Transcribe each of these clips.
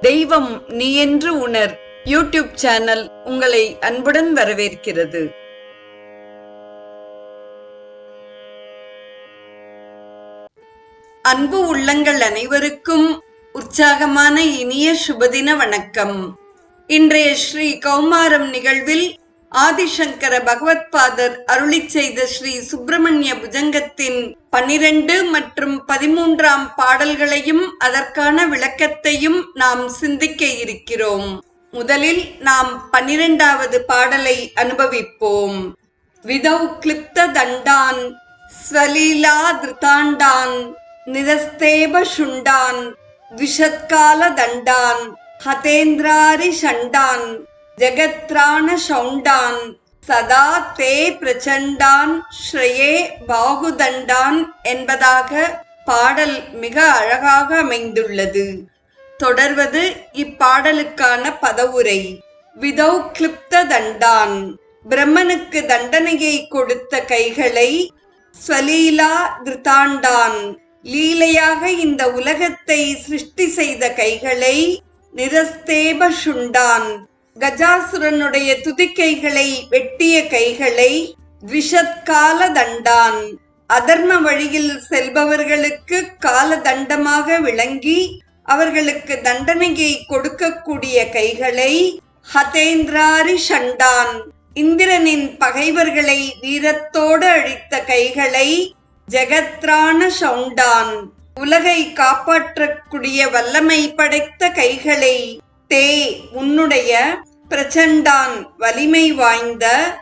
தெய்வம் நீ என்று உணர். யூடியூப் சேனல் உங்களை அன்புடன் வரவேற்கிறது. அன்பு உள்ளங்கள் அனைவருக்கும் உற்சாகமான இனிய சுபதின வணக்கம். இன்றைய ஸ்ரீ கௌமாரம் நிகழ்வில் ஆதிசங்கர பகவத்பாதர் அருளி செய்த ஸ்ரீ சுப்பிரமணிய புஜங்கத்தின் பன்னிரண்டு மற்றும் பதிமூன்றாம் பாடல்களையும் அதற்கான விளக்கத்தையும் நாம் சிந்திக்க இருக்கிறோம். முதலில் நாம் பன்னிரெண்டாவது பாடலை அனுபவிப்போம். விதௌ கிளிப்த தண்டான் ஸ்வலீலா திருதாண்டான் நிரஸ்தேப சுண்டான் விஷத்கால தண்டான் ஹதேந்திராரி ஷண்டான் जगत्राण शौण्डान् சதா தே பிரச்சண்டான் ஸ்ரேயே பாகுதண்டான் என்பதாக பாடல் மிக அழகாக அமைந்துள்ளது தொடர்வது இப்பாடலுக்கான பதவுரை விதௌ கிளிப்த தண்டான் பிரம்மனுக்கு தண்டனையை கொடுத்த கைகளை ஸ்வலீலா திருத்தாண்டான் லீலையாக இந்த உலகத்தை சிருஷ்டி செய்த கைகளை நிரஸ்தேப சுண்டான் கஜாசுரனுடைய துதிக்கைகளை வெட்டிய கைகளை விஷத்கால தண்டான் அதர்ம வழியில் செல்பவர்களுக்கு கால தண்டமாக விளங்கி அவர்களுக்கு தண்டனையை கொடுக்கக்கூடிய கைகளை ஹதேந்திராரி ஷண்டான். இந்திரனின் பகைவர்களை வீரத்தோடு அழித்த கைகளை ஜெகத்ரான ஷவுண்டான் உலகை காப்பாற்றக்கூடிய வல்லமை படைத்த கைகளை தே உன்னுடைய பிரச்சண்டான் வலிமை வாய்ந்த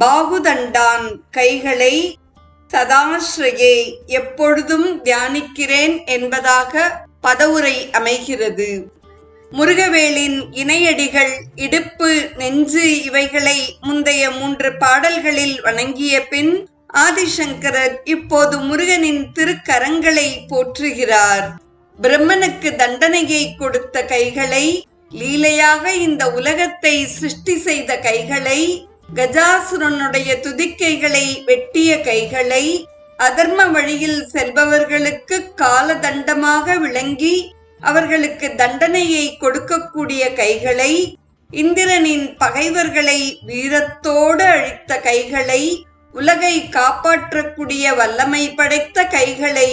பாகுதண்டான் கைகளை சதாஸ்ரயே எப்பொழுதும் தியானிக்கிறேன் என்பதாக பதவுரை அமைகிறது. முருகவேலின் இணையடிகள் இடுப்பு நெஞ்சு இவைகளை முந்தைய மூன்று பாடல்களில் வணங்கிய பின் ஆதிசங்கரர் இப்போது முருகனின் திருக்கரங்களை போற்றுகிறார். பிரம்மனுக்கு தண்டனையை கொடுத்த கைகளை லீலையாக இந்த உலகத்தை சிருஷ்டி செய்த கைகளை கஜாசுரனுடைய துதிக்கைகளை வெட்டிய கைகளை அதர்ம வழியில் செல்பவர்களுக்கு கால தண்டமாக விளங்கி அவர்களுக்கு தண்டனையை கொடுக்கக்கூடிய கைகளை இந்திரனின் பகைவர்களை வீரத்தோடு அழித்த கைகளை உலகை காப்பாற்றக்கூடிய வல்லமை படைத்த கைகளை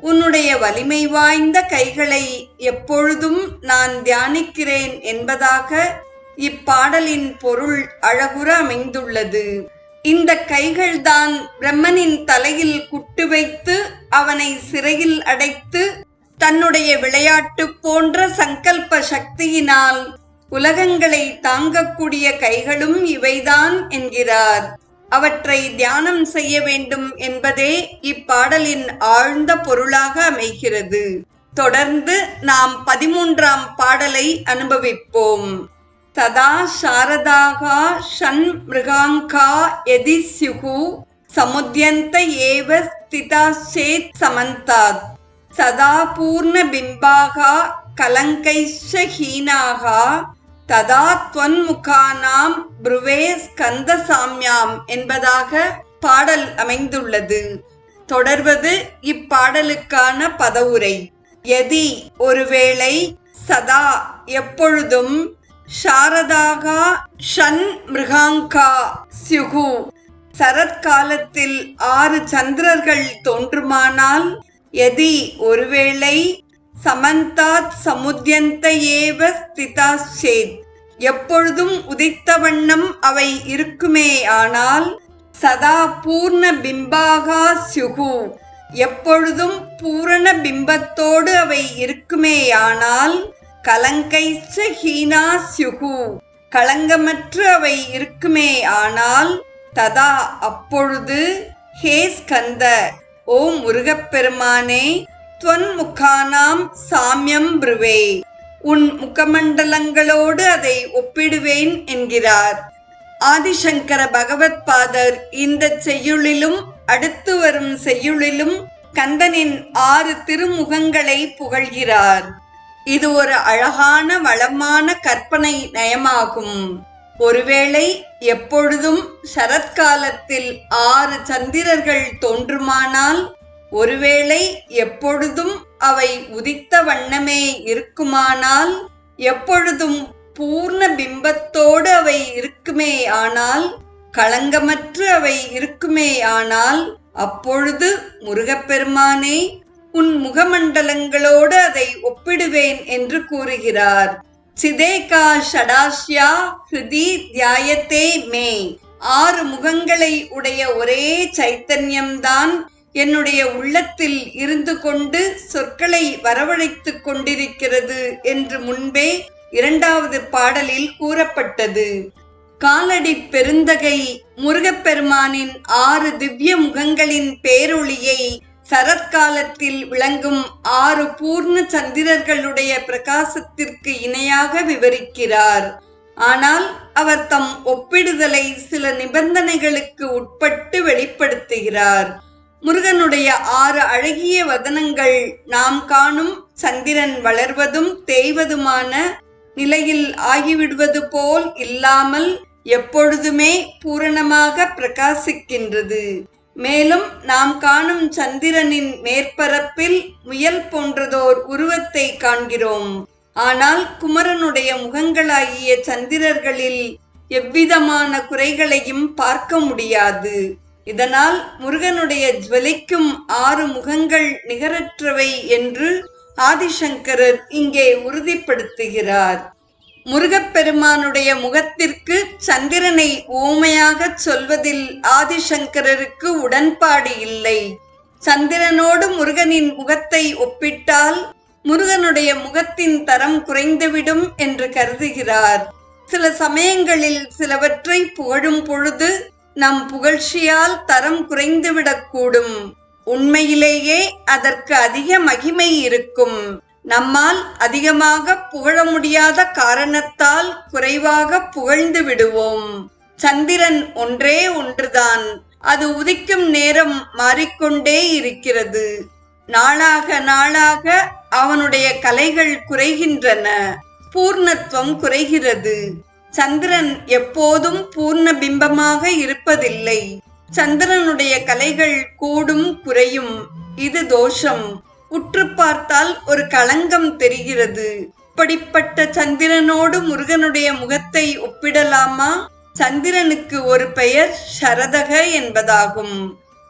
உன்னுடைய வலிமை வாய்ந்த கைகளை எப்பொழுதும் நான் தியானிக்கிறேன் என்பதாக இப்பாடலின் பொருள் அழகுற அமைந்துள்ளது. இந்த கைகள்தான் பிரம்மனின் தலையில் குட்டு வைத்து அவனை சிறையில் அடைத்து தன்னுடைய விளையாட்டு போன்ற சங்கல்ப சக்தியினால் உலகங்களை தாங்கக்கூடிய கைகளும் இவைதான் என்கிறார். அவற்றை தியானம் செய்ய வேண்டும் என்பதே இப்பாடலின் ஆழ்ந்த பொருளாக அமைகிறது. தொடர்ந்து நாம் பதிமூன்றாம் பாடலை அனுபவிப்போம். ததா சாரதாகா ஷன் மிருகாங்கா எதி ஸ்யுகு சமுத்யந்த ஏவ ஸ்திதாச்சேத் சமந்தாத். சதா பூர்ண பிம்பாகா கலங்கைஷ ஹீனாகா ததா துவன்முகானாம் புருவே ஸ்கந்த சாமியாம் என்பதாக பாடல் அமைந்துள்ளது. தொடர்வது இப்பாடலுக்கான பதவுரை. எதி ஒருவேளை சதா எப்பொழுதும் சாரதாகா ஷன் மிருகாங்கா சியுகு சரத்காலத்தில் ஆறு சந்திரர்கள் தோன்றுமானால் எதி ஒருவேளை சமந்தாத் சமுத்தியந்த ஏவ ஸ்திதாச்சேத் எப்பொழுதும் உதித்த வண்ணம் அவை இருக்குமே ஆனால் சதா பூர்ண பிம்பாகா சியுகு எப்பொழுதும் பூரண பிம்பத்தோடு அவை இருக்குமேயானால் கலங்கைச்ச ஹீனா சியுகு களங்கமற்று அவை இருக்குமே ஆனால் ததா அப்பொழுது ஹே ஸ்கந்த! ஓ முருகப்பெருமானே துவன்முகானாம் சாமியம் புருவே உன் முகமண்டலங்களோடு அதை ஒப்பிடுவேன் என்கிறார். ஆதிசங்கர பகவத் பாதர் இந்த செய்யுளிலும் அடுத்து வரும் செய்யுளிலும் கந்தனின் ஆறு திருமுகங்களை புகழ்கிறார். இது ஒரு அழகான வளமான கற்பனை நயமாகும். ஒருவேளை எப்பொழுதும் சரத்காலத்தில் ஆறு சந்திரர்கள் தோன்றுமானால் ஒருவேளை எப்பொழுதும் அவை உதித்த வண்ணமே இருக்குமானால் எப்பொழுதும் பூர்ண பிம்பத்தோடு அவை இருக்குமே ஆனால் களங்கமற்று அவை இருக்குமே ஆனால் அப்பொழுது முருகப்பெருமானே உன் முகமண்டலங்களோடு அதை ஒப்பிடுவேன் என்று கூறுகிறார். சிதேகா ஷடாஷ்யா ஹிருதி தியாயத்தே மே. ஆறு முகங்களை உடைய ஒரே சைத்தன்யம்தான் என்னுடைய உள்ளத்தில் இருந்து கொண்டு சொற்களை வரவழைத்துக் கொண்டிருக்கிறது என்று முன்பே இரண்டாவது பாடலில் கூறப்பட்டது. காலடி பெருந்தகை முருகப்பெருமானின் ஆறு திவ்ய முகங்களின் பேரொளியை சரத்காலத்தில் விளங்கும் ஆறு பூர்ண சந்திரர்களுடைய பிரகாசத்திற்கு இணையாக விவரிக்கிறார். ஆனால் அவர் தம் ஒப்பிடுதலை சில நிபந்தனைகளுக்கு உட்பட்டு வெளிப்படுத்துகிறார். முருகனுடைய ஆறு அழகிய வதனங்கள் நாம் காணும் சந்திரன் வளர்வதும் தேய்வதுமான நிலையில் ஆகிவிடுவது போல் இல்லாமல் எப்பொழுதுமே பூரணமாக பிரகாசிக்கின்றது. மேலும் நாம் காணும் சந்திரனின் மேற்பரப்பில் முயல் போன்றதோர் உருவத்தை காண்கிறோம். ஆனால் குமரனுடைய முகங்களாகிய சந்திரர்களில் எவ்விதமான குறைகளையும் பார்க்க முடியாது. இதனால் முருகனுடைய ஜுவலிக்கும் ஆறு முகங்கள் நிகரற்றவை என்று ஆதிசங்கரர் இங்கே உறுதிப்படுத்துகிறார். முருகப்பெருமானுடைய முகத்திற்கு சந்திரனை ஊமையாகச் சொல்வதில் ஆதிசங்கரருக்கு உடன்பாடு இல்லை. சந்திரனோடு முருகனின் முகத்தை ஒப்பிட்டால் முருகனுடைய முகத்தின் தரம் குறைந்துவிடும் என்று கருதுகிறார். சில சமயங்களில் சிலவற்றை புகழும் பொழுது நம் புகழ்ச்சியால் தரம் குறைந்துவிடக்கூடும். உண்மையிலேயே அதற்கு அதிக மகிமை இருக்கும். நம்மால் அதிகமாக புகழ முடியாத காரணத்தால் குறைவாக புகழ்ந்து விடுவோம். சந்திரன் ஒன்றே ஒன்றுதான். அது உதிக்கும் நேரம் மாறிக்கொண்டே இருக்கிறது. நாளாக நாளாக அவனுடைய கலைகள் குறைகின்றன. பூர்ணத்துவம் குறைகிறது. சந்திரன் எப்போதும் பூர்ண பிம்பமாக இருப்பதில்லை. சந்திரனுடைய கலைகள் கூடும் குறையும். இது தோஷம். உற்று பார்த்தால் ஒரு களங்கம் தெரிகிறது. இப்படிப்பட்ட சந்திரனோடு முருகனுடைய முகத்தை ஒப்பிடலாமா? சந்திரனுக்கு ஒரு பெயர் சரதக என்பதாகும்.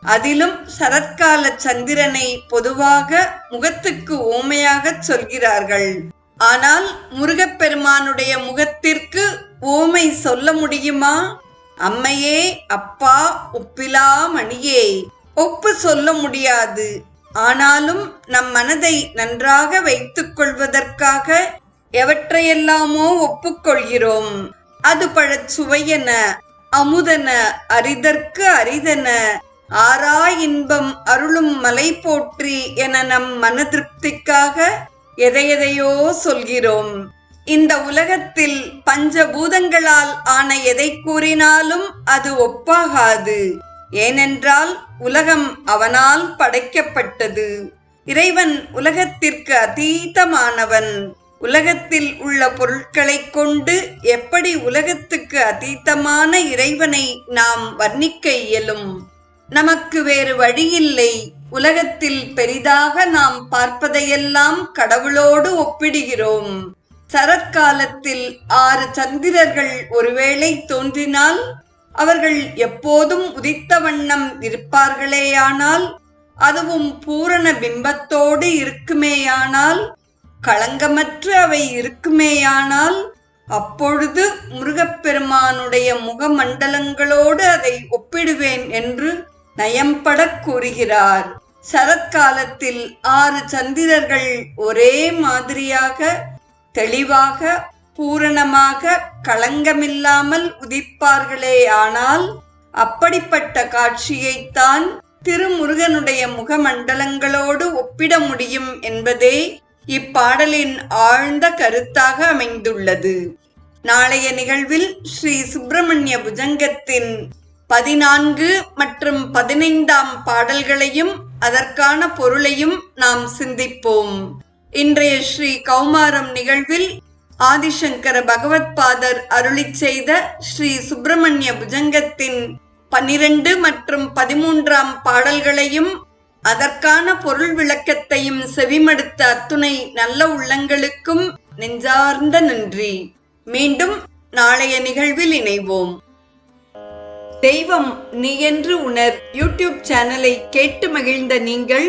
அதிலும் சரத்கால சந்திரனை பொதுவாக முகத்துக்கு ஓமையாக சொல்கிறார்கள். ஆனால் முருகப்பெருமானுடைய முகத்திற்கு ஊமை சொல்ல முடியுமா? அம்மையே அப்பா ஒப்பிலா மணியே. ஒப்பு சொல்ல முடியாது. ஆனாலும் நம் மனதை நன்றாக வைத்துக் கொள்வதற்காக எவற்றையெல்லாமோ ஒப்புக்கொள்கிறோம் அது பழச் சுவையென அமுதன அரிதற்கு அரிதன ஆரா இன்பம் அருளும் மலை போற்றி என நம் மன திருப்திக்காக எதையெதையோ சொல்கிறோம். இந்த உலகத்தில் பஞ்சபூதங்களால் ஆன எதை கூறினாலும் அது ஒப்பாகாது. ஏனென்றால் உலகம் அவனால் படைக்கப்பட்டது. இறைவன் உலகத்திற்கு அதீதமானவன். உலகத்தில் உள்ள பொருட்களைக் கொண்டு எப்படி உலகத்துக்கு அதீதமான இறைவனை நாம் வர்ணிக்க இயலும்? நமக்கு வேறு வழியில்லை. உலகத்தில் பெரிதாக நாம் பார்ப்பதையெல்லாம் கடவுளோடு ஒப்பிடுகிறோம். சரத்காலத்தில் ஆறு சந்திரர்கள் ஒருவேளை தோன்றினால் அவர்கள் எப்போதும் உதித்த வண்ணம் இருப்பார்களேயானால் அதுவும் பூரண பிம்பத்தோடு இருக்குமேயானால் களங்கமற்று அவை இருக்குமேயானால் அப்பொழுது முருகப்பெருமானுடைய முகமண்டலங்களோடு அதை ஒப்பிடுவேன் என்று நயம்படக் கூறுகிறார். சரத்காலத்தில் ஆறு சந்திரர்கள் ஒரே மாதிரியாக தெளிவாக பூரணமாக களங்கமில்லாமல் உதிப்பார்களே ஆனால் அப்படிப்பட்ட காட்சியைத்தான் திருமுருகனுடைய முகமண்டலங்களோடு ஒப்பிட முடியும் என்பதே இப்பாடலின் ஆழ்ந்த கருத்தாக அமைந்துள்ளது. நாளைய நிகழ்வில் ஸ்ரீ சுப்பிரமணிய புஜங்கத்தின் பதினான்கு மற்றும் பதினைந்தாம் பாடல்களையும் அதற்கான பொருளையும் நாம் சிந்திப்போம். இன்றைய ஸ்ரீ கௌமாரம் நிகழ்வில் ஆதிசங்கர பகவத் பாதர் அருளிச் செய்த ஸ்ரீ சுப்பிரமணிய புஜங்கத்தின் பன்னிரண்டு மற்றும் பதிமூன்றாம் பாடல்களையும் அதற்கான பொருள் விளக்கத்தையும் செவிமடுத்த அத்துணை நல்ல உள்ளங்களுக்கும் நெஞ்சார்ந்த நன்றி. மீண்டும் நாளைய நிகழ்வில் இணைவோம். தெய்வம் நீ என்று உணர் யூடியூப் சேனலை கேட்டு மகிழ்ந்த நீங்கள்